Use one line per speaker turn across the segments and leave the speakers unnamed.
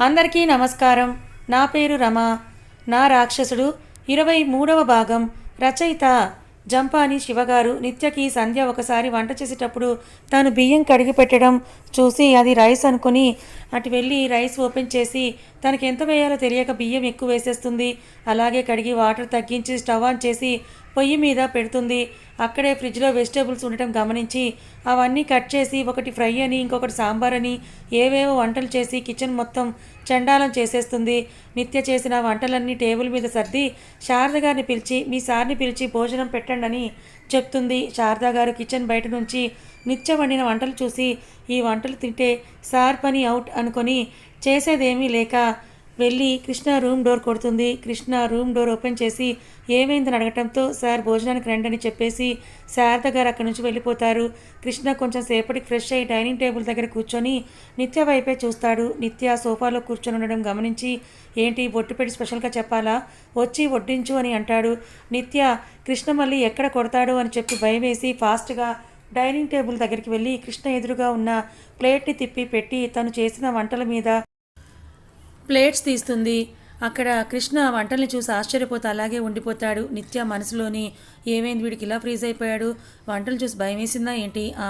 అందరికీ నమస్కారం. నా పేరు రమ. నా రాక్షసుడు. ఇరవై మూడవ భాగం. రచయిత జంపాని శివగారు నిత్యకి సంధ్య ఒకసారి వంట చేసేటప్పుడు తాను బియ్యం కడిగి పెట్టడం చూసి అది రైస్ అనుకుని అటు వెళ్ళి రైస్ ఓపెన్ చేసి తనకి ఎంత వేయాలో తెలియక బియ్యం ఎక్కువ వేసేస్తుంది. అలాగే కడిగి వాటర్ తగ్గించి స్టవ్ ఆన్ చేసి పొయ్యి మీద పెడుతుంది. అక్కడే ఫ్రిడ్జ్లో వెజిటేబుల్స్ ఉండటం గమనించి అవన్నీ కట్ చేసి ఒకటి ఫ్రై అని ఇంకొకటి సాంబార్ అని ఏవేవో వంటలు చేసి కిచెన్ మొత్తం చండాలం చేసేస్తుంది. నిత్య చేసిన వంటలన్నీ టేబుల్ మీద సర్ది శారద గారిని పిలిచి మీ సార్ని పిలిచి భోజనం పెట్టండి అని చెప్తుంది. శారద గారు కిచెన్ బయట నుంచి నిత్య వండిన వంటలు చూసి ఈ వంటలు తింటే సార్ పని అవుట్ అనుకొని చేసేదేమీ లేక వెళ్ళి కృష్ణ రూమ్ డోర్ కొడుతుంది. కృష్ణ రూమ్ డోర్ ఓపెన్ చేసి ఏమైందని అడగటంతో సార్ భోజనానికి రండి అని చెప్పేసి శారద గారు అక్కడి నుంచి వెళ్ళిపోతారు. కృష్ణ కొంచెం సేపటికి ఫ్రెష్ అయ్యి డైనింగ్ టేబుల్ దగ్గర కూర్చొని నిత్య వైపే చూస్తాడు. నిత్య సోఫాలో కూర్చొని ఉండడం గమనించి ఏంటి బొట్టు పెట్టి స్పెషల్గా చెప్పాలా? వచ్చి వడ్డించు అని అంటాడు. నిత్య కృష్ణ మళ్ళీ ఎక్కడ కొడతాడు? అని చెప్పి భయం వేసి ఫాస్ట్గా డైనింగ్ టేబుల్ దగ్గరికి వెళ్ళి కృష్ణ ఎదురుగా ఉన్న ప్లేట్ని తిప్పి పెట్టి తను చేసిన వంటల మీద ప్లేట్స్ తీస్తుంది. అక్కడ కృష్ణ వంటల్ని చూసి ఆశ్చర్యపోతే అలాగే ఉండిపోతాడు. నిత్య మనసులోని ఏమైంది వీడికి ఇలా ఫ్రీజ్ అయిపోయాడు? వంటలు చూసి భయం వేసిందా ఏంటి? ఆ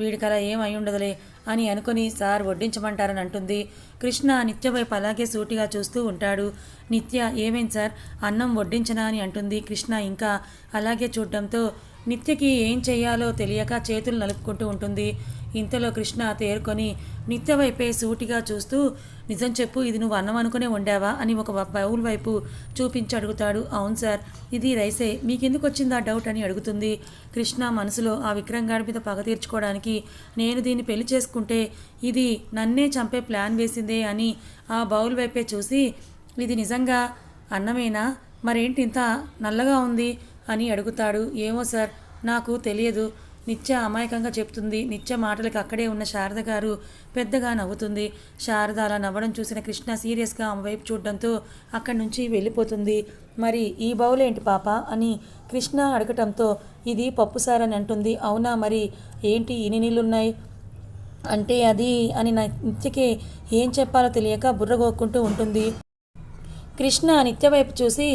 వీడికి అలా ఏం అయి ఉండదులే అని అనుకుని సార్ వడ్డించమంటారని అంటుంది. కృష్ణ నిత్య వైపు అలాగే సూటిగా చూస్తూ ఉంటాడు. నిత్య ఏమైంది సార్? అన్నం వడ్డించనా అని అంటుంది. కృష్ణ ఇంకా అలాగే చూడడంతో నిత్యకి ఏం చేయాలో తెలియక చేతులు నలుపుకుంటూ ఉంటుంది. ఇంతలో కృష్ణ తేరుకొని నిత్య వైపే సూటిగా చూస్తూ నిజం చెప్పు ఇది నువ్వు అన్నం అనుకునే వండావా? అని ఒక బౌల్ వైపు చూపించి అడుగుతాడు. అవును సార్ ఇది రైసే. మీకెందుకు వచ్చింది ఆ డౌట్? అని అడుగుతుంది. కృష్ణ మనసులో ఆ విక్రంగాడి మీద పగ తీర్చుకోవడానికి నేను దీన్ని పెళ్ళి చేసుకుంటే ఇది నన్నే చంపే ప్లాన్ వేసిందే అని ఆ బౌల్ వైపే చూసి ఇది నిజంగా అన్నమేనా? మరేంటి ఇంత నల్లగా ఉంది? అని అడుగుతాడు. ఏమో సార్ నాకు తెలియదు. నిత్య అమాయకంగా చెప్తుంది. నిత్య మాటలకు అక్కడే ఉన్న శారద గారు పెద్దగా నవ్వుతుంది. శారద అలా నవ్వడం చూసిన కృష్ణ సీరియస్గా ఆమె వైపు చూడడంతో అక్కడి నుంచి వెళ్ళిపోతుంది. మరి ఈ బౌల్ ఏంటి పాప అని కృష్ణ అడగటంతో ఇది పప్పు సార్ అని అంటుంది. అవునా మరి? ఏంటి ఇన్ని నీళ్ళున్నాయి అంటే అది అని నా నిత్యకి ఏం చెప్పాలో తెలియక బుర్రగోక్కుంటూ ఉంటుంది. కృష్ణ నిత్య వైపు చూసి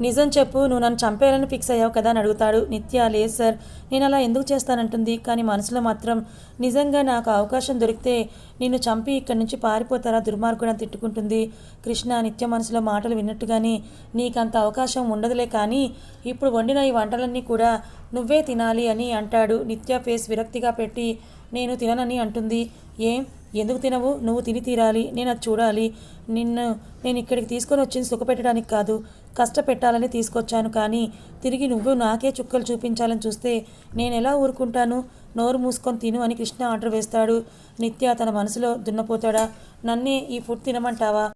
నిజం చెప్పు నువ్వు నన్ను చంపేయాలని ఫిక్స్ అయ్యావు కదా అని అడుగుతాడు. నిత్య లేదు సార్ నేను అలా ఎందుకు చేస్తానంటుంది. కానీ మనసులో మాత్రం నిజంగా నాకు అవకాశం దొరికితే నిన్ను చంపి ఇక్కడి నుంచి పారిపోతారా దుర్మార్గుడు అని తిట్టుకుంటుంది. కృష్ణ నిత్య మనసులో మాటలు విన్నట్టుగానే నీకంత అవకాశం ఉండదులే కానీ ఇప్పుడు వండిన ఈ వంటలన్నీ కూడా నువ్వే తినాలి అని అంటాడు. నిత్య ఫేస్ విరక్తిగా పెట్టి నేను తిననని అంటుంది. ఏం? ఎందుకు తినవు? నువ్వు తిని తీరాలి. నేను అది చూడాలి. నిన్ను నేను ఇక్కడికి తీసుకొని వచ్చింది సుఖపెట్టడానికి కాదు. కష్టపెట్టాలని తీసుకొచ్చాను కానీ తిరిగి నువ్వు నాకే చుక్కలు చూపించాలని చూస్తే నేను ఎలా ఊరుకుంటాను? నోరు మూసుకొని తిను అని కృష్ణ ఆర్డర్ వేస్తాడు. నిత్య తన మనసులో దున్నపోతాడా? నన్నే ఈ ఫుడ్ తినమంటావా?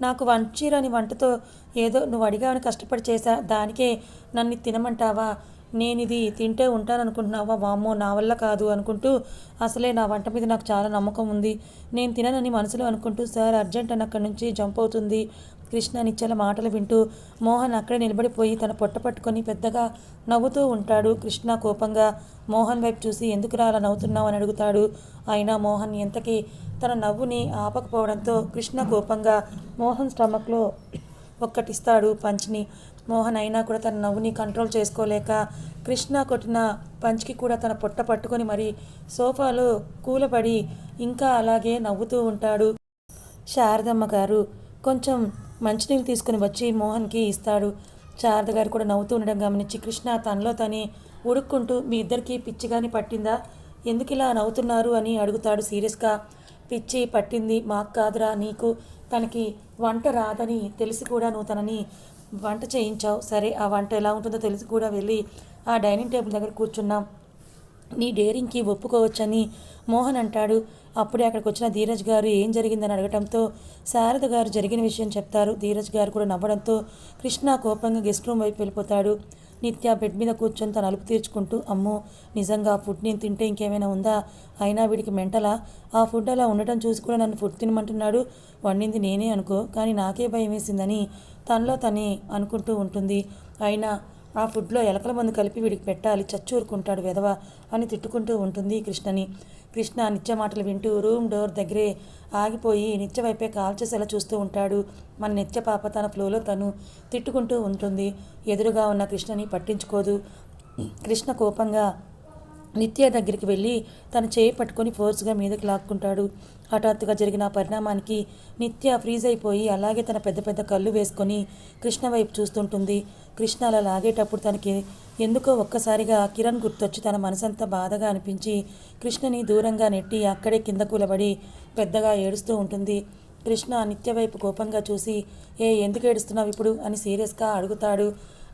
నాకు వంచీరని వంటతో ఏదో నువ్వు అడిగావని కష్టపడి చేశా. దానికే నన్ను తినమంటావా? నేను ఇది తింటే ఉంటాననుకుంటున్నావా? వామ్మో నా వల్ల కాదు అనుకుంటూ అసలే నా వంట మీద నాకు చాలా నమ్మకం ఉంది. నేను తిననని మనసులో అనుకుంటూ సార్ అర్జెంట్ అని అక్కడి నుంచి జంప్ అవుతుంది. కృష్ణ నిచ్చల మాటలు వింటూ మోహన్ అక్కడే నిలబడిపోయి తన పొట్ట పట్టుకొని పెద్దగా నవ్వుతూ ఉంటాడు. కృష్ణ కోపంగా మోహన్ వైపు చూసి ఎందుకురా అలా నవ్వుతున్నావు? అని అడుగుతాడు. అయినా మోహన్ ఎంతకీ తన నవ్వుని ఆపకపోవడంతో కృష్ణ కోపంగా మోహన్ స్టమక్లో ఒక్కటిస్తాడు పంచ్ని. మోహన్ అయినా కూడా తన నవ్వుని కంట్రోల్ చేసుకోలేక కృష్ణ కొట్టిన పంచ్కి కూడా తన పొట్ట పట్టుకొని మరి సోఫాలో కూలపడి ఇంకా అలాగే నవ్వుతూ ఉంటాడు. శారదమ్మ గారు కొంచెం మంచినీళ్ళు తీసుకుని వచ్చి మోహన్కి ఇస్తాడు. శారద గారు కూడా నవ్వుతూ ఉండడం గమనించి కృష్ణ తనలో తనే ఉడుక్కుంటూ మీ ఇద్దరికి పిచ్చి కానీ పట్టిందా? ఎందుకు ఇలా నవ్వుతున్నారు? అని అడుగుతాడు సీరియస్గా. పిచ్చి పట్టింది మాకు కాదురా నీకు తనకి వంట రాదని తెలిసి కూడా నువ్వు తనని వంట చేయించావు. సరే ఆ వంట ఎలా ఉంటుందో తెలిసి కూడా వెళ్ళి ఆ డైనింగ్ టేబుల్ దగ్గర కూర్చున్నాం. నీ డేరింగ్కి ఒప్పుకోవచ్చని మోహన్ అంటాడు. అప్పుడే అక్కడికి వచ్చిన ధీరజ్ గారు ఏం జరిగిందని అడగడంతో శారద గారు జరిగిన విషయం చెప్తారు. ధీరజ్ గారు కూడా నవ్వడంతో కృష్ణ కోపంగా గెస్ట్ రూమ్ వైపు వెళ్ళిపోతాడు. నిత్య బెడ్ మీద కూర్చొని తన అలుపు తీర్చుకుంటూ అమ్మో నిజంగా ఆ ఫుడ్ నేను తింటే ఇంకేమైనా ఉందా? అయినా వీడికి మెంటలా? ఆ ఫుడ్ అలా ఉండటం చూసి కూడా నన్ను ఫుడ్ తినమంటున్నాడు. వండింది నేనే అనుకో కానీ నాకే భయం వేసిందని తనలో తనే అనుకుంటూ ఉంటుంది. అయినా ఆ ఫుడ్లో ఎలకల మందు కలిపి వీడికి పెట్టాలి చచ్చూరుకుంటాడు వెధవ అని తిట్టుకుంటూ ఉంటుంది కృష్ణని. కృష్ణ నిత్య మాటలు వింటూ రూమ్ డోర్ దగ్గరే ఆగిపోయి నిత్య వైపే కాల్చేసేలా చూస్తూ ఉంటాడు. మన నిత్య పాప తన ఫ్లోలో తను తిట్టుకుంటూ ఉంటుంది. ఎదురుగా ఉన్న కృష్ణని పట్టించుకోదు. కృష్ణ కోపంగా నిత్య దగ్గరికి వెళ్ళి తన చేయి పట్టుకొని ఫోర్స్గా మీదకి లాక్కుంటాడు. హఠాత్తుగా జరిగిన పరిణామానికి నిత్య ఫ్రీజ్ అయిపోయి అలాగే తన పెద్ద పెద్ద కళ్ళు వేసుకొని కృష్ణ వైపు చూస్తుంటుంది. కృష్ణ అలా లాగేటప్పుడు తనకి ఎందుకో ఒక్కసారిగా కిరణ్ గుర్తొచ్చి తన మనసంతా బాధగా అనిపించి కృష్ణని దూరంగా నెట్టి అక్కడే కింద కూలబడి పెద్దగా ఏడుస్తూ ఉంటుంది. కృష్ణ నిత్య వైపు కోపంగా చూసి ఏ ఎందుకు ఏడుస్తున్నావు ఇప్పుడు? అని సీరియస్గా అడుగుతాడు.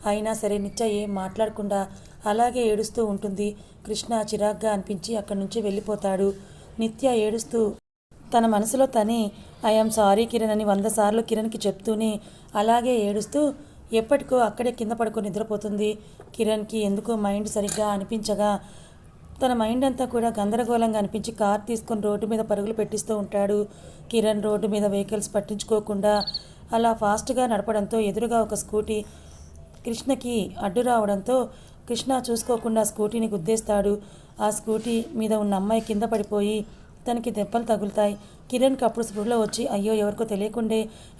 అయినా సరే నిత్య ఏం మాట్లాడకుండా అలాగే ఏడుస్తూ ఉంటుంది. కృష్ణ చిరాగ్గా అనిపించి అక్కడి నుంచి వెళ్ళిపోతాడు. నిత్య ఏడుస్తూ తన మనసులో తనే ఐఎమ్ సారీ కిరణ్ అని వంద సార్లు కిరణ్కి చెప్తూనే అలాగే ఏడుస్తూ ఎప్పటికో అక్కడే కింద పడుకొని నిద్రపోతుంది. కిరణ్కి ఎందుకో మైండ్ సరిగ్గా అనిపించగా తన మైండ్ అంతా కూడా గందరగోళంగా అనిపించి కార్ తీసుకొని రోడ్డు మీద పరుగులు పెట్టిస్తూ ఉంటాడు. కిరణ్ రోడ్డు మీద వెహికల్స్ పట్టించుకోకుండా అలా ఫాస్ట్గా నడపడంతో ఎదురుగా ఒక స్కూటీ కృష్ణకి అడ్డు రావడంతో కృష్ణ చూసుకోకుండా స్కూటీని గుద్దేస్తాడు. ఆ స్కూటీ మీద ఉన్న అమ్మాయి కింద పడిపోయి తనకి దెబ్బలు తగులుతాయి. కిరణ్కి అప్పుడు స్పృహలో వచ్చి అయ్యో ఎవరికో తెలియకుండే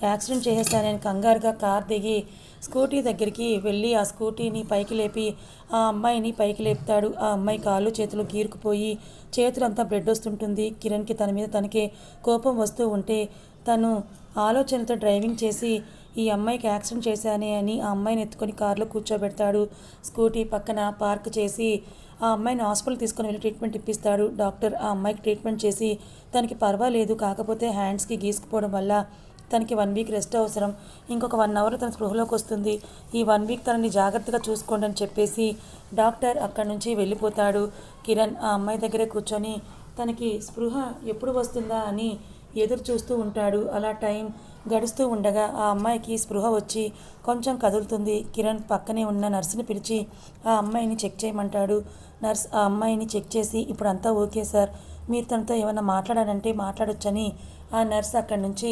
యాక్సిడెంట్ చేసేస్తానని కంగారుగా కార్ దిగి స్కూటీ దగ్గరికి వెళ్ళి ఆ స్కూటీని పైకి లేపి ఆ అమ్మాయిని పైకి లేపుతాడు. ఆ అమ్మాయి కాళ్ళు చేతులు గీరుకుపోయి చేతులంతా బ్లడ్ వస్తుంటుంది. కిరణ్కి తన మీద తనకే కోపం వస్తూ ఉంటే తను ఆలోచనతో డ్రైవింగ్ చేసి ఈ అమ్మాయికి యాక్సిడెంట్ చేశానే అని ఆ అమ్మాయిని ఎత్తుకొని కారులో కూర్చోబెడతాడు. స్కూటీ పక్కన పార్క్ చేసి ఆ అమ్మాయిని హాస్పిటల్ తీసుకొని వెళ్ళి ట్రీట్మెంట్ ఇప్పిస్తాడు. డాక్టర్ ఆ అమ్మాయికి ట్రీట్మెంట్ చేసి తనకి పర్వాలేదు కాకపోతే హ్యాండ్స్కి గీసుకుపోవడం వల్ల తనకి వన్ వీక్ రెస్ట్ అవసరం. ఇంకొక వన్ అవర్ తన స్పృహలోకి వస్తుంది. ఈ వన్ వీక్ తనని జాగ్రత్తగా చూసుకోండి అని చెప్పేసి డాక్టర్ అక్కడి నుంచి వెళ్ళిపోతాడు. కిరణ్ ఆ అమ్మాయి దగ్గరే కూర్చొని తనకి స్పృహ ఎప్పుడు వస్తుందా అని ఎదురు చూస్తూ ఉంటాడు. అలా టైం గడుస్తూ ఉండగా ఆ అమ్మాయికి స్పృహ వచ్చి కొంచెం కదులుతుంది. కిరణ్ పక్కనే ఉన్న నర్సుని పిలిచి ఆ అమ్మాయిని చెక్ చేయమంటాడు. నర్స్ ఆ అమ్మాయిని చెక్ చేసి ఇప్పుడు అంతా ఓకే సార్. మీరు తనతో ఏమైనా మాట్లాడాలంటే మాట్లాడొచ్చని. ఆ నర్స్ అక్కడి నుంచి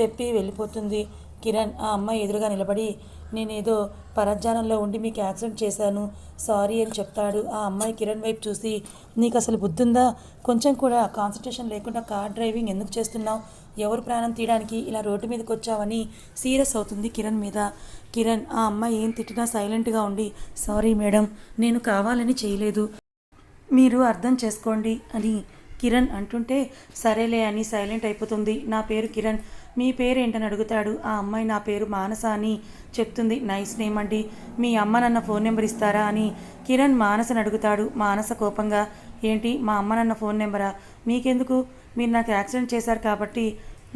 చెప్పి వెళ్ళిపోతుంది. కిరణ్ ఆ అమ్మాయి ఎదురుగా నిలబడి నేనేదో పరధ్యానంలో ఉండి మీకు యాక్సిడెంట్ చేశాను. సారీ అని చెప్తాడు. ఆ అమ్మాయి కిరణ్ వైపు చూసి నీకు అసలు బుద్ధుందా? కొంచెం కూడా కాన్సన్ట్రేషన్ లేకుండా కార్ డ్రైవింగ్ ఎందుకు చేస్తున్నావు? ఎవరు ప్రాణం తీయడానికి ఇలా రోడ్డు మీదకి వచ్చావని సీరియస్ అవుతుంది కిరణ్ మీద. కిరణ్ ఆ అమ్మాయి ఏం తిట్టినా సైలెంట్గా ఉండి సారీ మేడం నేను కావాలని చేయలేదు. మీరు అర్థం చేసుకోండి అని కిరణ్ అంటుంటే సరేలే అని సైలెంట్ అయిపోతుంది. నా పేరు కిరణ్. మీ పేరు అడుగుతాడు. ఆ అమ్మాయి నా పేరు మానస అని చెప్తుంది. నైస్ నేమ్ అండి. మీ అమ్మ నన్న ఫోన్ నెంబర్ ఇస్తారా అని కిరణ్ మానసని అడుగుతాడు. మానస కోపంగా ఏంటి? మా అమ్మ నన్న ఫోన్ నెంబరా? మీకెందుకు? మీరు నాకు యాక్సిడెంట్ చేశారు కాబట్టి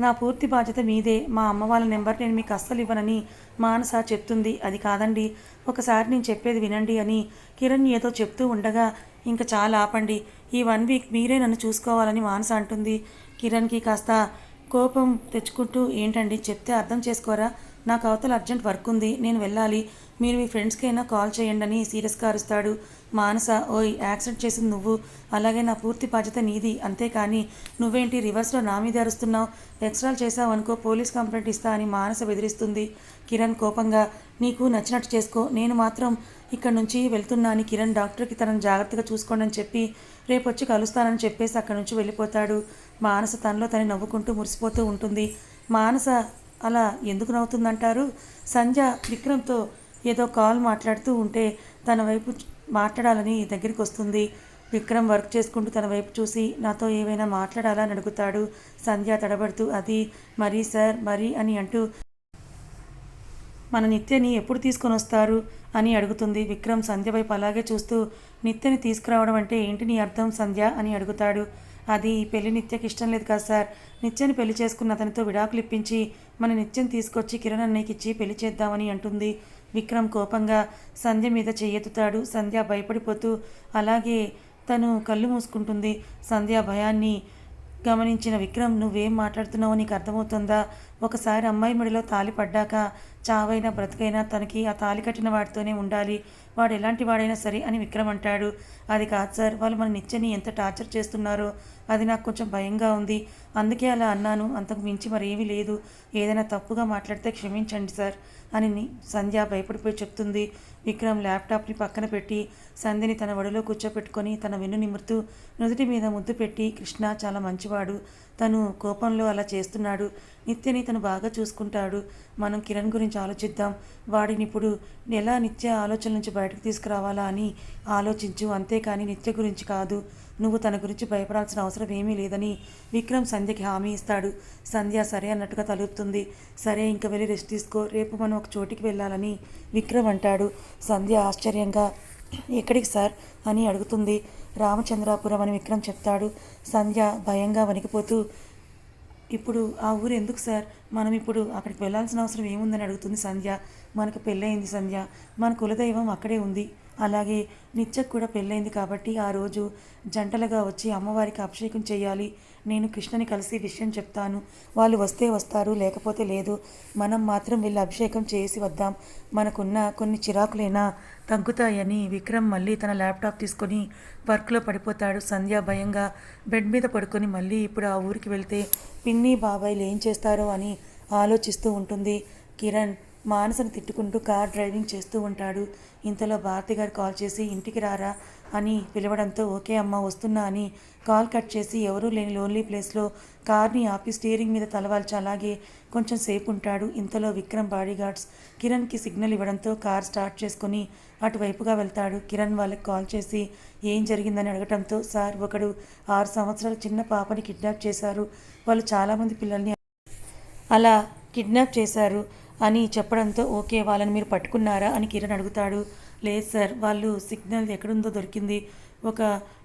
నా పూర్తి బాధ్యత మీదే. మా అమ్మ వాళ్ళ నెంబర్ నేను మీకు అస్సలు ఇవ్వనని మానస చెప్తుంది. అది కాదండి ఒకసారి నేను చెప్పేది వినండి అని కిరణ్ ఏదో చెప్తూ ఉండగా ఇంకా చాలా ఆపండి. ఈ వన్ వీక్ మీరే నన్ను చూసుకోవాలని మానస అంటుంది. కిరణ్కి కాస్త కోపం తెచ్చుకుంటూ ఏంటండి చెప్తే అర్థం చేసుకోరా? నాకు అవతల అర్జెంట్ వర్క్ ఉంది నేను వెళ్ళాలి. మీరు మీ ఫ్రెండ్స్కైనా కాల్ చేయండి అని సీరియస్గా అరుస్తాడు. మానస ఓయ్ యాక్సిడెంట్ చేసింది నువ్వు. అలాగే నా పూర్తి బాధ్యత నీది అంతేకాని నువ్వేంటి రివర్స్లో నా మీద అరుస్తున్నావు? ఎక్స్ట్రాలు చేసావు అనుకో పోలీస్ కంప్లైంట్ ఇస్తా అని మానస బెదిరిస్తుంది. కిరణ్ కోపంగా నీకు నచ్చినట్టు చేసుకో. నేను మాత్రం ఇక్కడ నుంచి వెళ్తున్నా అని కిరణ్ డాక్టర్కి తనను జాగ్రత్తగా చూసుకోండి అని చెప్పి రేపు వచ్చి కలుస్తానని చెప్పేసి అక్కడి నుంచి వెళ్ళిపోతాడు. మానస తనలో తను నవ్వుకుంటూ మురిసిపోతూ ఉంటుంది. మానస అలా ఎందుకు నవ్వుతుందంటారు? సంధ్య విక్రమ్తో ఏదో కాల్ మాట్లాడుతూ ఉంటే తన వైపు మాట్లాడాలని దగ్గరికి వస్తుంది విక్రమ్ వర్క్ చేసుకుంటూ తన వైపు చూసి నాతో ఏమైనా మాట్లాడాలని అడుగుతాడు. సంధ్య తడబడుతూ అది మరీ సార్ మరీ అని అంటూ మన నిత్యని ఎప్పుడు తీసుకొని వస్తారు అని అడుగుతుంది. విక్రమ్ సంధ్య వైపు అలాగే చూస్తూ నిత్యని తీసుకురావడం అంటే ఏంటి నీ అర్థం సంధ్య? అని అడుగుతాడు. అది పెళ్ళి నిత్యకి ఇష్టం లేదు కదా సార్. నిత్యని పెళ్ళి చేసుకున్న అతనితో విడాకులు ఇప్పించి మన నిత్యం తీసుకొచ్చి కిరణ్ అన్నయ్యకి ఇచ్చి పెళ్ళి చేద్దామని అంటుంది. విక్రమ్ కోపంగా సంధ్య మీద చెయ్యెత్తుతాడు. సంధ్య భయపడిపోతూ అలాగే తను కళ్ళు మూసుకుంటుంది. సంధ్య భయాన్ని గమనించిన విక్రమ్ నువ్వేం మాట్లాడుతున్నావో నీకు అర్థమవుతుందా? ఒకసారి అమ్మాయి మడిలో తాలి పడ్డాక చావైనా బ్రతికైనా తనకి ఆ తాలి కట్టిన వాటితోనే ఉండాలి. వాడు ఎలాంటి వాడైనా సరే అని విక్రమ్ అంటాడు. అది కాదు సార్ వాళ్ళు మన నిత్యని ఎంత టార్చర్ చేస్తున్నారో అది నాకు కొంచెం భయంగా ఉంది. అందుకే అలా అన్నాను. అంతకు మించి మరేమీ లేదు. ఏదైనా తప్పుగా మాట్లాడితే క్షమించండి సార్. అని ని- సంధ్య భయపడిపోయి చెప్తుంది. విక్రమ్ ల్యాప్టాప్ని పక్కన పెట్టి సంధ్యని తన వడిలో కూర్చోపెట్టుకొని తన వెన్ను నిమురుతూ నుదుటి మీద ముద్దు పెట్టి కృష్ణ చాలా మంచివాడు. తను కోపంలో అలా చేస్తున్నాడు. నిత్యని తను బాగా చూసుకుంటాడు. మనం కిరణ్ గురించి ఆలోచిద్దాం. వాడిని ఇప్పుడు ఎలా నిత్య ఆలోచన నుంచి బయటకు తీసుకురావాలా అని ఆలోచించు. అంతేకాని నిత్య గురించి కాదు. నువ్వు తన గురించి భయపడాల్సిన అవసరం ఏమీ లేదని విక్రమ్ సంధ్యకి హామీ ఇస్తాడు. సంధ్య సరే అన్నట్టుగా తలుపుతుంది. సరే ఇంక వెళ్ళి రెస్ట్ తీసుకో. రేపు మనం ఒక చోటికి వెళ్ళాలని విక్రమ్ అంటాడు. సంధ్య ఆశ్చర్యంగా ఎక్కడికి సార్? అని అడుగుతుంది. రామచంద్రాపురం అని విక్రమ్ చెప్తాడు. సంధ్య భయంగా వణికిపోతూ ఇప్పుడు ఆ ఊరు ఎందుకు సార్? మనం ఇప్పుడు అక్కడికి వెళ్ళాల్సిన అవసరం ఏముందని అడుగుతుంది సంధ్య. మనకు పెళ్ళయింది సంధ్య. మన కులదైవం అక్కడే ఉంది. అలాగే నిత్యకు కూడా పెళ్ళైంది కాబట్టి ఆ రోజు జంటలుగా వచ్చి అమ్మవారికి అభిషేకం చేయాలి. నేను కృష్ణని కలిసి విషయం చెప్తాను. వాళ్ళు వస్తే వస్తారు లేకపోతే లేదు. మనం మాత్రం వెళ్ళి అభిషేకం చేసి వద్దాం. మనకున్న కొన్ని చిరాకులైనా తగ్గుతాయని విక్రమ్ మళ్ళీ తన ల్యాప్టాప్ తీసుకొని వర్క్లో పడిపోతాడు. సంధ్య భయంగా బెడ్ మీద పడుకొని మళ్ళీ ఇప్పుడు ఆ ఊరికి వెళ్తే పిన్ని బాబాయ్లు ఏం చేస్తారో అని ఆలోచిస్తూ ఉంటుంది. కిరణ్ మానసను తిట్టుకుంటూ కార్ డ్రైవింగ్ చేస్తూ ఉంటాడు. ఇంతలో భారతి గారు కాల్ చేసి ఇంటికి రారా? అని పిలవడంతో ఓకే అమ్మ వస్తున్నా అని కాల్ కట్ చేసి ఎవరూ లేని లోన్లీ ప్లేస్లో కార్ని ఆపి స్టీరింగ్ మీద తలవాల్చి అలాగే కొంచెం సేపు ఉంటాడు. ఇంతలో విక్రమ్ బాడీగార్డ్స్ కిరణ్కి సిగ్నల్ ఇవ్వడంతో కార్ స్టార్ట్ చేసుకొని అటువైపుగా వెళ్తాడు. కిరణ్ వాళ్ళకి కాల్ చేసి ఏం జరిగిందని అడగడంతో సార్ ఒకడు ఆరు సంవత్సరాల చిన్న పాపని కిడ్నాప్ చేశారు. వాళ్ళు చాలామంది పిల్లల్ని అలా కిడ్నాప్ చేశారు. అని చెప్పడంతో ఓకే వాళ్ళని మీరు పట్టుకున్నారా? అని కిరణ్ అడుగుతాడు. లేదు సార్ వాళ్ళు సిగ్నల్ ఎక్కడుందో దొరికింది. ఒక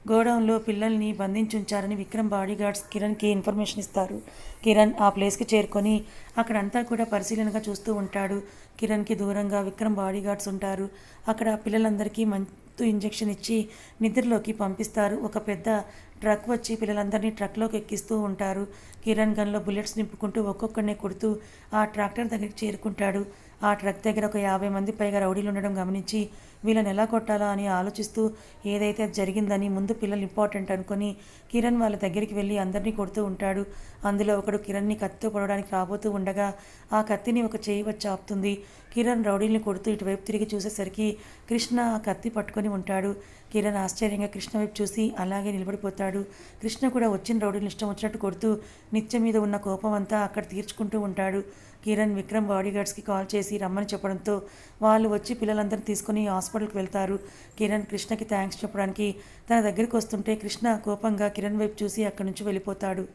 గోడౌన్లో పిల్లల్ని బంధించుంచారని విక్రమ్ బాడీగార్డ్స్ కిరణ్కి ఇన్ఫర్మేషన్ ఇస్తారు. కిరణ్ ఆ ప్లేస్కి చేరుకొని అక్కడంతా కూడా పరిశీలనగా చూస్తూ ఉంటాడు. కిరణ్కి దూరంగా విక్రమ్ బాడీగార్డ్స్ ఉంటారు. అక్కడ పిల్లలందరికీ మంతు ఇంజెక్షన్ ఇచ్చి నిద్రలోకి పంపిస్తారు. ఒక పెద్ద ట్రక్ వచ్చి పిల్లలందరినీ ట్రక్లోకి ఎక్కిస్తూ ఉంటారు. కిరణ్ గన్లో బుల్లెట్స్ నింపుకుంటూ ఒక్కొక్కడినే కొడుతూ ఆ ట్రాక్టర్ దగ్గరికి చేరుకుంటాడు. ఆ ట్రక్ దగ్గర ఒక యాభై మంది పైగా రౌడీలు ఉండడం గమనించి వీళ్ళని ఎలా కొట్టాలా అని ఆలోచిస్తూ ఏదైతే జరిగిందని ముందు పిల్లలు ఇంపార్టెంట్ అనుకొని కిరణ్ వాళ్ళ దగ్గరికి వెళ్ళి అందరినీ కొడుతూ ఉంటాడు. అందులో ఒకడు కిరణ్ని కత్తితో పొడవడానికి రాబోతూ ఉండగా ఆ కత్తిని ఒక చేయి వచ్చి ఆపుతుంది. కిరణ్ రౌడీల్ని కొడుతూ ఇటువైపు తిరిగి చూసేసరికి కృష్ణ ఆ కత్తి పట్టుకొని ఉంటాడు. కిరణ్ ఆశ్చర్యంగా కృష్ణ వైపు చూసి అలాగే నిలబడిపోతాడు. కృష్ణ కూడా వచ్చిన రౌడీని ఇష్టం వచ్చినట్టు కొడుతూ నిత్యం మీద ఉన్న కోపం అంతా అక్కడ తీర్చుకుంటూ ఉంటాడు. కిరణ్ విక్రమ్ బాడీగార్డ్స్కి కాల్ చేసి రమ్మని చెప్పడంతో వాళ్ళు వచ్చి పిల్లలందరినీ తీసుకుని హాస్పిటల్కి వెళ్తారు. కిరణ్ కృష్ణకి థ్యాంక్స్ చెప్పడానికి తన దగ్గరికి వస్తుంటే కృష్ణ కోపంగా కిరణ్ వైపు చూసి అక్కడి నుంచి వెళ్ళిపోతాడు.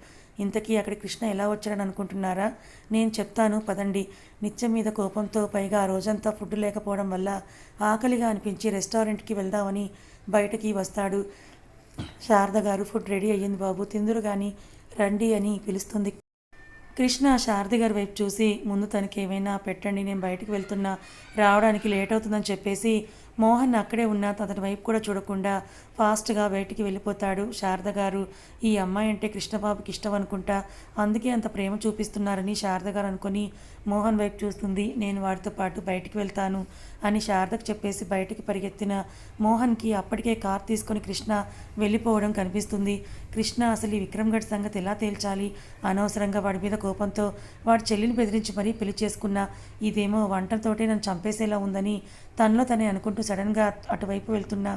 ఇంతకీ అక్కడ కృష్ణ ఎలా వచ్చాడని అనుకుంటున్నారా? నేను చెప్తాను పదండి. నిత్యం మీద కోపంతో పైగా ఆ రోజంతా ఫుడ్ లేకపోవడం వల్ల ఆకలిగా అనిపించి రెస్టారెంట్కి వెళ్దామని బయటకి వస్తాడు. శారద గారు ఫుడ్ రెడీ అయ్యింది బాబు. తిందురు కానీ రండి అని పిలుస్తుంది కృష్ణ శారది గారి వైపు చూసి ముందు తనకి ఏమైనా పెట్టండి నేను బయటికి వెళ్తున్నా రావడానికి లేట్ అవుతుందని చెప్పేసి మోహన్ అక్కడే ఉన్న అతని వైపు కూడా చూడకుండా ఫాస్ట్గా బయటికి వెళ్ళిపోతాడు శారద గారు. ఈ అమ్మాయి అంటే కృష్ణబాబుకి ఇష్టం అనుకుంటా అందుకే అంత ప్రేమ చూపిస్తున్నారని శారద గారు అనుకొని మోహన్ వైపు చూస్తుంది. నేను వాడితో పాటు బయటికి వెళ్తాను అని శారదకు చెప్పేసి బయటికి పరిగెత్తిన మోహన్కి అప్పటికే కార్ తీసుకొని కృష్ణ వెళ్ళిపోవడం కనిపిస్తుంది. కృష్ణ అసలు ఈ విక్రమ్గఢ్ సంగతి ఎలా తేల్చాలి? అనవసరంగా వాడి మీద కోపంతో వాడి చెల్లిని బెదిరించి మరీ పెళ్ళి చేసుకున్న. ఇదేమో వంటతోటే నన్ను చంపేసేలా ఉందని తనలో తనే అనుకుంటూ సడన్గా అటువైపు వెళ్తున్నా.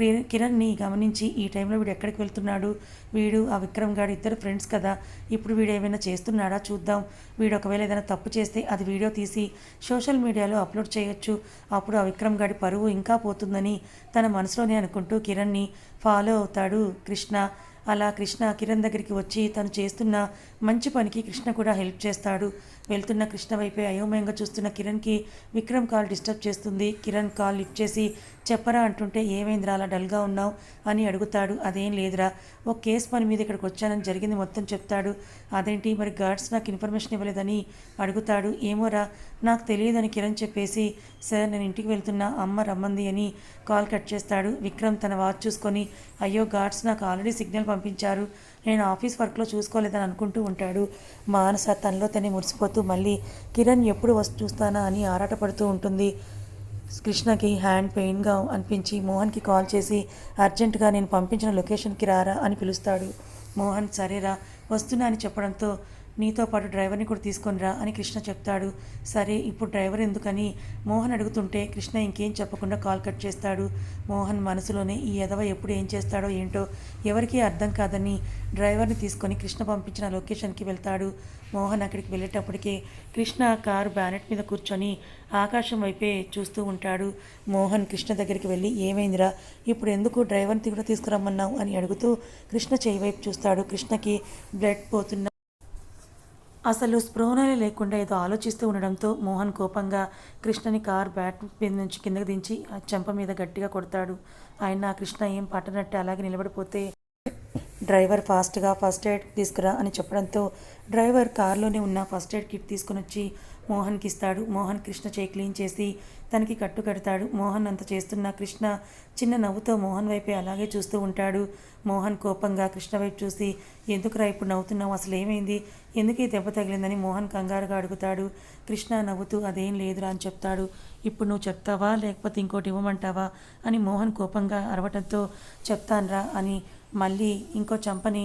కిరణ్ని గమనించి ఈ టైంలో వీడు ఎక్కడికి వెళ్తున్నాడు? వీడు ఆ విక్రమ్ గారు ఇద్దరు ఫ్రెండ్స్ కదా. ఇప్పుడు వీడు ఏమైనా చేస్తున్నాడా? చూద్దాం. వీడు ఒకవేళ ఏదైనా తప్పు చేస్తే అది వీడియో తీసి సోషల్ మీడియాలో అప్లోడ్ చేయొచ్చు. అప్పుడు ఆ విక్రమ్ గారి పరువు ఇంకా పోతుందని తన మనసులోనే అనుకుంటూ కిరణ్ని ఫాలో అవుతాడు కృష్ణ. అలా కృష్ణ కిరణ్ దగ్గరికి వచ్చి తను చేస్తున్న మంచి పనికి కృష్ణ కూడా హెల్ప్ చేస్తాడు. వెళ్తున్న కృష్ణ వైపే అయోమయంగా చూస్తున్న కిరణ్కి విక్రమ్ కాల్ డిస్టర్బ్ చేస్తుంది. కిరణ్ కాల్ లిఫ్ట్ చేసి చెప్పరా అంటుంటే ఏమైందిరా అలా డల్గా ఉన్నావు? అని అడుగుతాడు. అదేం లేదురా ఒక కేసు పని మీద ఇక్కడికి వచ్చానని జరిగింది మొత్తం చెప్తాడు. అదేంటి మరి గార్డ్స్ నాకు ఇన్ఫర్మేషన్ ఇవ్వలేదని అడుగుతాడు. ఏమోరా నాకు తెలియదని కిరణ్ చెప్పేసి సార్ నేను ఇంటికి వెళ్తున్నా అమ్మ రమ్మంది అని కాల్ కట్ చేస్తాడు. విక్రమ్ తన వాచ్ చూసుకొని అయ్యో గార్డ్స్ నాకు ఆల్రెడీ సిగ్నల్ పంపించారు. నేను ఆఫీస్ వర్క్లో చూసుకోలేదని అనుకుంటూ ఉంటాడు. మానస తనలో తనే మురిసిపోతూ మళ్ళీ కిరణ్ ఎప్పుడు వస్తు చూస్తానా? అని ఆరాటపడుతూ ఉంటుంది. కృష్ణకి హ్యాండ్ పెయిన్గా అనిపించి మోహన్కి కాల్ చేసి అర్జెంటుగా నేను పంపించిన లొకేషన్కి రారా? అని పిలుస్తాడు. మోహన్ సరేరా వస్తున్నా అని చెప్పడంతో నీతో పాటు డ్రైవర్ని కూడా తీసుకొని రా అని కృష్ణ చెప్తాడు. సరే ఇప్పుడు డ్రైవర్ ఎందుకని? మోహన్ అడుగుతుంటే కృష్ణ ఇంకేం చెప్పకుండా కాల్ కట్ చేస్తాడు. మోహన్ మనసులోనే ఈ ఎదవ ఎప్పుడు ఏం చేస్తాడో ఏంటో ఎవరికీ అర్థం కాదని డ్రైవర్ని తీసుకొని కృష్ణ పంపించిన లొకేషన్కి వెళ్తాడు. మోహన్ అక్కడికి వెళ్ళేటప్పటికే కృష్ణ కారు బ్యానెట్ మీద కూర్చొని ఆకాశం వైపే చూస్తూ ఉంటాడు. మోహన్ కృష్ణ దగ్గరికి వెళ్ళి ఏమైందిరా? ఇప్పుడు ఎందుకు డ్రైవర్ని కూడా తీసుకురమ్మన్నావు? అని అడుగుతూ కృష్ణ చేయి వైపు చూస్తాడు. కృష్ణకి బ్లడ్ పోతున్న అసలు స్పృహనే లేకుండా ఏదో ఆలోచిస్తూ ఉండడంతో మోహన్ కోపంగా కృష్ణని కార్ బ్యాట్ మీద నుంచి కిందకు దించి ఆ చెంప మీద గట్టిగా కొడతాడు. ఆయన ఆ కృష్ణ ఏం పట్టనట్టు అలాగే నిలబడిపోతే డ్రైవర్ ఫాస్ట్గా ఫస్ట్ ఎయిడ్ తీసుకురా అని చెప్పడంతో డ్రైవర్ కార్లోనే ఉన్న ఫస్ట్ ఎయిడ్ కిట్ తీసుకుని వచ్చి మోహన్కి ఇస్తాడు. మోహన్ కృష్ణ చేయి క్లీన్ చేసి తనకి కట్టు కడతాడు మోహన్ అంత చేస్తున్న కృష్ణ చిన్న నవ్వుతో మోహన్ వైపే అలాగే చూస్తూ ఉంటాడు. మోహన్ కోపంగా కృష్ణ వైపు చూసి ఎందుకురా ఇప్పుడు నవ్వుతున్నావు? అసలు ఏమైంది ఎందుకు ఈ దెబ్బ తగిలిందని మోహన్ కంగారుగా అడుగుతాడు. కృష్ణ నవ్వుతూ అదేం లేదురా అని చెప్తాడు. ఇప్పుడు నువ్వు చెప్తావా? లేకపోతే ఇంకోటి ఇవ్వమంటావా? అని మోహన్ కోపంగా అరవటంతో చెప్తాన్రా అని మళ్ళీ ఇంకో చంపని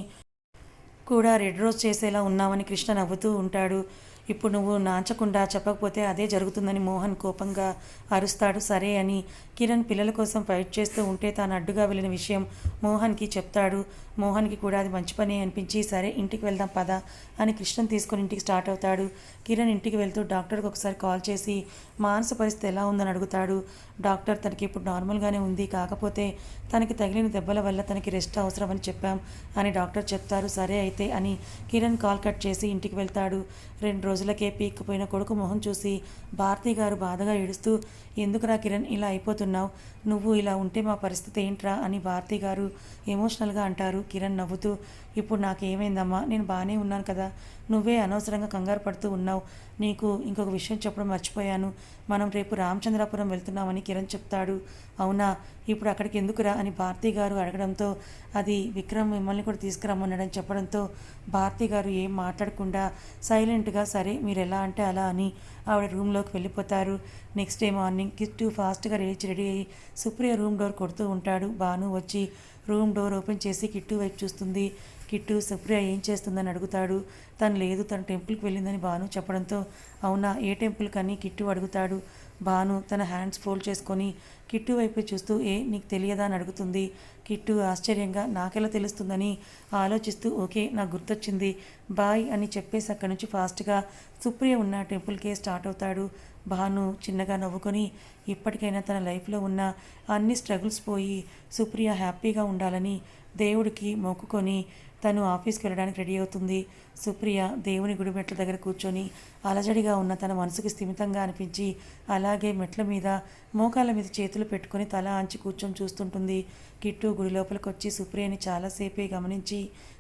కూడా రెడ్ రోజ్ చేసేలా ఉన్నామని కృష్ణ నవ్వుతూ ఉంటాడు. ఇప్పుడు నువ్వు నాంచకుండా చెప్పకపోతే అదే జరుగుతుందని మోహన్ కోపంగా అరుస్తాడు. సరే అని కిరణ్ పిల్లల కోసం ఫైట్ చేస్తూ ఉంటే తాను అడ్డుగా వెళ్ళిన విషయం మోహన్కి చెప్తాడు. మోహన్కి కూడా అది మంచి పని అనిపించి సరే ఇంటికి వెళ్దాం పద. అని కృష్ణన్ తీసుకొని ఇంటికి స్టార్ట్ అవుతాడు. కిరణ్ ఇంటికి వెళ్తూ డాక్టర్కి ఒకసారి కాల్ చేసి మానస పరిస్థితి ఎలా ఉందని అడుగుతాడు. డాక్టర్ తనకి ఇప్పుడు నార్మల్గానే ఉంది. కాకపోతే తనకి తగిలిన దెబ్బల వల్ల తనకి రెస్ట్ అవసరమని చెప్పాం అని డాక్టర్ చెప్తారు. సరే అయితే అని కిరణ్ కాల్ కట్ చేసి ఇంటికి వెళ్తాడు. రెండు రోజులకే పీక్కుపోయిన కొడుకు మొహం చూసి భారతి గారు బాధగా ఏడుస్తూ ఎందుకురా కిరణ్ ఇలా అయిపోతున్నావు? నువ్వు ఇలా ఉంటే మా పరిస్థితి ఏంట్రా? అని భారతి గారు ఎమోషనల్గా అంటారు. కిరణ్ నవ్వుతూ ఇప్పుడు నాకేమైందమ్మా? నేను బాగానే ఉన్నాను కదా. నువ్వే అనవసరంగా కంగారు పడుతూ ఉన్నావు. నీకు ఇంకొక విషయం చెప్పడం మర్చిపోయాను. మనం రేపు రామచంద్రాపురం వెళ్తున్నామని కిరణ్ చెప్తాడు. అవునా? ఇప్పుడు అక్కడికి ఎందుకురా అని భారతి గారు అడగడంతో అది విక్రమ్ మిమ్మల్ని కూడా తీసుకురమ్మన్నాడని చెప్పడంతో భారతి గారు ఏం మాట్లాడకుండా సైలెంట్గా సరే మీరు ఎలా అంటే అలా అని ఆవిడ రూమ్లోకి వెళ్ళిపోతారు. నెక్స్ట్ డే మార్నింగ్ కిట్టు ఫాస్ట్గా లేచి రెడీ అయ్యి సుప్రియ రూమ్ డోర్ కొడుతూ ఉంటాడు. భాను వచ్చి రూమ్ డోర్ ఓపెన్ చేసి కిట్టు వైపు చూస్తుంది. కిట్టు సుప్రియ ఏం చేస్తుందని అడుగుతాడు. తను లేదు తన టెంపుల్కి వెళ్ళిందని భాను చెప్పడంతో అవునా ఏ టెంపుల్ అని కిట్టు అడుగుతాడు. భాను తన హ్యాండ్స్ ఫోల్డ్ చేసుకొని కిట్టు వైపు చూస్తూ ఏ నీకు తెలియదా అని అడుగుతుంది. కిట్టు ఆశ్చర్యంగా నాకెలా తెలుస్తుందని ఆలోచిస్తూ ఓకే నాకు గుర్తొచ్చింది. బాయ్ అని చెప్పేసి అక్కడి నుంచి ఫాస్ట్గా సుప్రియ ఉన్న టెంపుల్కే స్టార్ట్ అవుతాడు. భాను చిన్నగా నవ్వుకొని ఇప్పటికైనా తన లైఫ్లో ఉన్న అన్ని స్ట్రగుల్స్ పోయి సుప్రియ హ్యాపీగా ఉండాలని దేవుడికి మొక్కుకొని తను ఆఫీస్కి వెళ్ళడానికి రెడీ అవుతుంది. సుప్రియ దేవుని గుడి మెట్ల దగ్గర కూర్చొని అలజడిగా ఉన్న తన మనసుకి స్థిమితంగా అనిపించి అలాగే మెట్ల మీద మోకాళ్ళ మీద చేతులు పెట్టుకొని తల ఆంచి కూర్చొని చూస్తుంటుంది. కిట్టు గుడి లోపలికి వచ్చి సుప్రియని చాలాసేపే గమనించి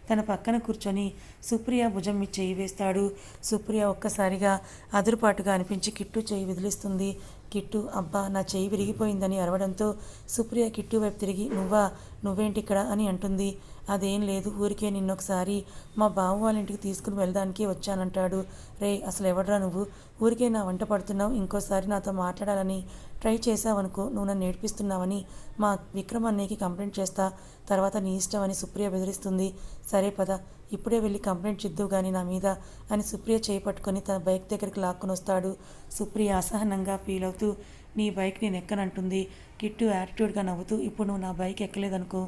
తన పక్కన కూర్చొని సుప్రియ భుజం మీద చేయి వేస్తాడు. సుప్రియ ఒక్కసారిగా అదురుపాటుగా అనిపించి కిట్టు చేయి విదిలిస్తుంది. కిట్టు అబ్బా నా చేయి విరిగిపోయిందని అరవడంతో సుప్రియ కిట్టు వైపు తిరిగి నువ్వా? నువ్వేంటి ఇక్కడ? అని అంటుంది. అదేం లేదు ఊరికే నిన్నొకసారి మా బావ వాళ్ళ ఇంటికి తీసుకుని వెళ్ళడానికి వచ్చానంటాడు. రే అసలు ఎవడ్రా నువ్వు? ఊరికే నా వంట పడుతున్నావు ఇంకోసారి నాతో మాట్లాడాలని ట్రై చేసావనుకో నువ్వు నన్ను నేర్పిస్తున్నావని మా విక్రమ్ అన్నయ్యకి కంప్లైంట్ చేస్తా తర్వాత నీ ఇష్టం అని సుప్రియ బెదిరిస్తుంది. సరే పద ఇప్పుడే వెళ్ళి కంప్లైంట్ చిద్దు కానీ నా మీద అని సుప్రియ చేపట్టుకొని తన బైక్ దగ్గరికి లాక్కొని వస్తాడు. సుప్రియ అసహనంగా ఫీల్ అవుతూ నీ బైక్ నేను ఎక్కనంటుంది. కిట్టు యాటిట్యూడ్గా నవ్వుతూ ఇప్పుడు నువ్వు నా బైక్ ఎక్కలేదనుకో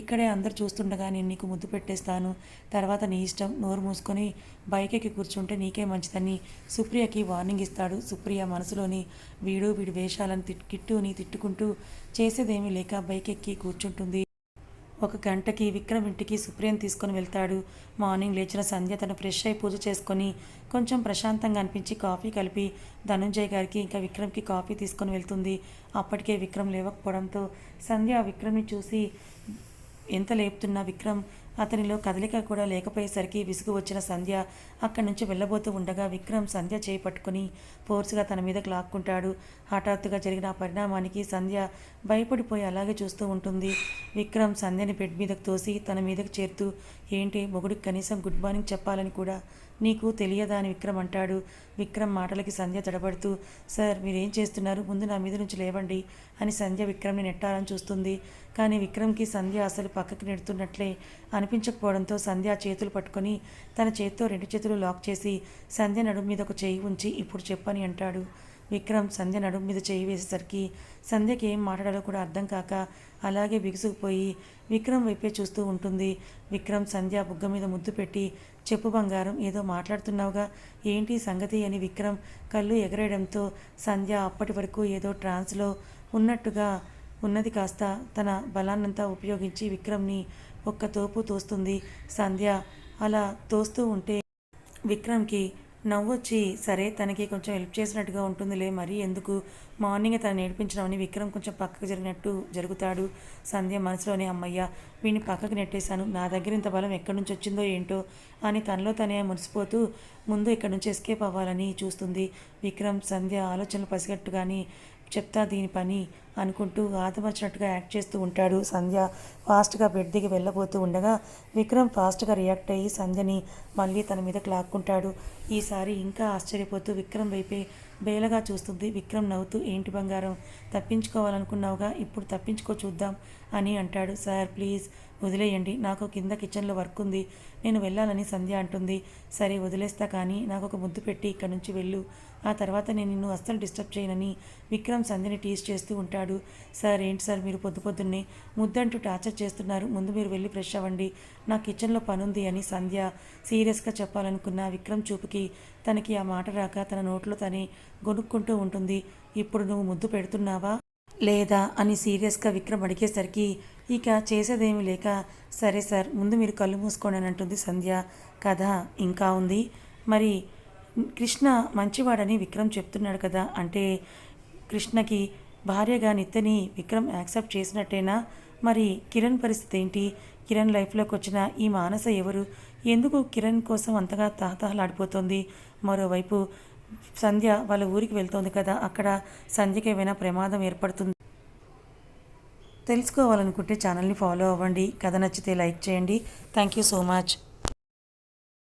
ఇక్కడే అందరు చూస్తుండగా నేను నీకు ముద్దు పెట్టేస్తాను. తర్వాత నీ ఇష్టం నోరు మూసుకొని బైక్ ఎక్కి కూర్చుంటే నీకే మంచిదని సుప్రియకి వార్నింగ్ ఇస్తాడు సుప్రియ మనసులోని వీడు వీడి వేషాల తిట్ కిట్టుని తిట్టుకుంటూ చేసేదేమీ లేక బైక్ ఎక్కి కూర్చుంటుంది. ఒక గంటకి విక్రమ్ ఇంటికి సుప్రియం తీసుకొని వెళ్తాడు. మార్నింగ్ లేచిన సంధ్య తను ఫ్రెష్ అయి పూజ చేసుకొని కొంచెం ప్రశాంతంగా అనిపించి కాఫీ కలిపి ధనుంజయ్ గారికి ఇంకా విక్రమ్కి కాఫీ తీసుకొని వెళ్తుంది. అప్పటికే విక్రమ్ లేవకపోవడంతో సంధ్య విక్రమ్ని చూసి ఎంత లేపుతున్నా విక్రమ్ అతనిలో కదలిక కూడా లేకపోయేసరికి విసుగు వచ్చిన సంధ్య అక్కడి నుంచి వెళ్ళబోతూ ఉండగా విక్రమ్ సంధ్య చేయి పట్టుకుని ఫోర్స్గా తన మీదకి లాక్కుంటాడు. హఠాత్తుగా జరిగిన ఆ పరిణామానికి సంధ్య భయపడిపోయి అలాగే చూస్తూ ఉంటుంది. విక్రమ్ సంధ్యని బెడ్ మీదకు తోసి తన మీదకు చేరుతూ ఏంటి మొగుడికి కనీసం గుడ్ మార్నింగ్ చెప్పాలని కూడా నీకు తెలియదా అని విక్రమ్ అంటాడు. విక్రమ్ మాటలకి సంధ్య తడబడుతూ సార్ మీరేం చేస్తున్నారు? ముందు నా మీద నుంచి లేవండి అని సంధ్య విక్రమ్ని నెట్టాలని చూస్తుంది. కానీ విక్రమ్కి సంధ్య అసలు పక్కకి నెడుతున్నట్లే అనిపించకపోవడంతో సంధ్య చేతులు పట్టుకొని తన చేత్తో రెండు చేతులు లాక్ చేసి సంధ్య నడుము మీద ఒక చేయి ఉంచి ఇప్పుడు చెప్పని అంటాడు. విక్రమ్ సంధ్య నడుము మీద చేయి వేసేసరికి సంధ్యకి ఏం మాట్లాడాలో కూడా అర్థం కాక అలాగే బిగుసుకుపోయి విక్రమ్ వైపే చూస్తూ ఉంటుంది. విక్రమ్ సంధ్య బుగ్గ మీద ముద్దు పెట్టి చెప్పు బంగారం ఏదో మాట్లాడుతున్నావుగా? ఏంటి సంగతి? అని విక్రమ్ కళ్ళు ఎగరేయడంతో సంధ్య అప్పటి వరకు ఏదో ట్రాన్స్లో ఉన్నట్టుగా ఉన్నది కాస్త తన బలాన్నంతా ఉపయోగించి విక్రమ్ని ఒక్క తోపు తోస్తుంది. సంధ్య అలా తోస్తూ ఉంటే విక్రమ్కి నవ్వొచ్చి సరే తనకి కొంచెం హెల్ప్ చేసినట్టుగా ఉంటుందిలే మరీ ఎందుకు మార్నింగ్ తను నేర్పించడం విక్రమ్ కొంచెం పక్కకు జరిగినట్టు జరుగుతాడు సంధ్య మనసులోనే అమ్మయ్య వీడిని పక్కకు నెట్టేశాను నా దగ్గర ఇంత బలం ఎక్కడి నుంచి వచ్చిందో ఏంటో అని తనలో తనే మురిసిపోతూ ముందు ఇక్కడి నుంచి ఎస్కేప్ అవ్వాలని చూస్తుంది. విక్రమ్ సంధ్య ఆలోచనలు పసిగట్టుగాని చెప్తా దీని పని అనుకుంటూ ఆదమర్చినట్టుగా యాక్ట్ చేస్తూ ఉంటాడు సంధ్య. ఫాస్ట్గా బెడ్ దిగి వెళ్ళబోతూ ఉండగా విక్రమ్ ఫాస్ట్గా రియాక్ట్ అయ్యి సంధ్యని మళ్ళీ తన మీదకి లాక్కుంటాడు. ఈసారి ఇంకా ఆశ్చర్యపోతూ విక్రమ్ వైపే బేలగా చూస్తుంది. విక్రమ్ నవ్వుతూ ఏంటి బంగారం? తప్పించుకోవాలనుకున్నావుగా? ఇప్పుడు తప్పించుకో చూద్దాం అని అంటాడు. సార్ ప్లీజ్ వదిలేయండి. నాకు కింద కిచెన్లో వర్క్ ఉంది. నేను వెళ్ళాలని సంధ్య అంటుంది. సరే వదిలేస్తా కానీ నాకు ఒక ముద్దు పెట్టి ఇక్కడి నుంచి వెళ్ళు. ఆ తర్వాత నేను నిన్ను అస్సలు డిస్టర్బ్ చేయనని విక్రమ్ సంధ్యని టీజ్ చేస్తూ ఉంటాడు. సార్ ఏంటి సార్ మీరు పొద్దు పొద్దున్నే ముద్దంటూ టార్చర్ చేస్తున్నారు. ముందు మీరు వెళ్ళి ఫ్రెష్ అవ్వండి. నా కిచెన్లో పనుంది అని సంధ్య సీరియస్గా చెప్పాలనుకున్న విక్రమ్ చూపుకి తనకి ఆ మాట రాక తన నోట్లో తనే గొనుక్కుంటూ ఉంటుంది. ఇప్పుడు నువ్వు ముద్దు పెడుతున్నావా? లేదా? అని సీరియస్గా విక్రమ్ అడిగేసరికి ఇక చేసేదేమీ లేక సరే సార్ ముందు మీరు కళ్ళు మూసుకోండి అని అంటుంది సంధ్య. కథ ఇంకా ఉంది. మరి కృష్ణ మంచివాడని విక్రమ్ చెప్తున్నాడు కదా అంటే కృష్ణకి భార్యగా నిత్యని విక్రమ్ యాక్సెప్ట్ చేసినట్టేనా? మరి కిరణ్ పరిస్థితి ఏంటి? కిరణ్ లైఫ్లోకి వచ్చిన ఈ మానస ఎవరు? ఎందుకు కిరణ్ కోసం అంతగా తహతహలాడిపోతుంది మరోవైపు సంధ్య వాళ్ళ ఊరికి వెళ్తోంది కదా అక్కడ సంధ్యకి ఏమైనా ప్రమాదం ఏర్పడుతుంది? తెలుసుకోవాలనుకుంటే ఛానల్ని ఫాలో అవ్వండి. కథ నచ్చితే లైక్ చేయండి. Thank you so much.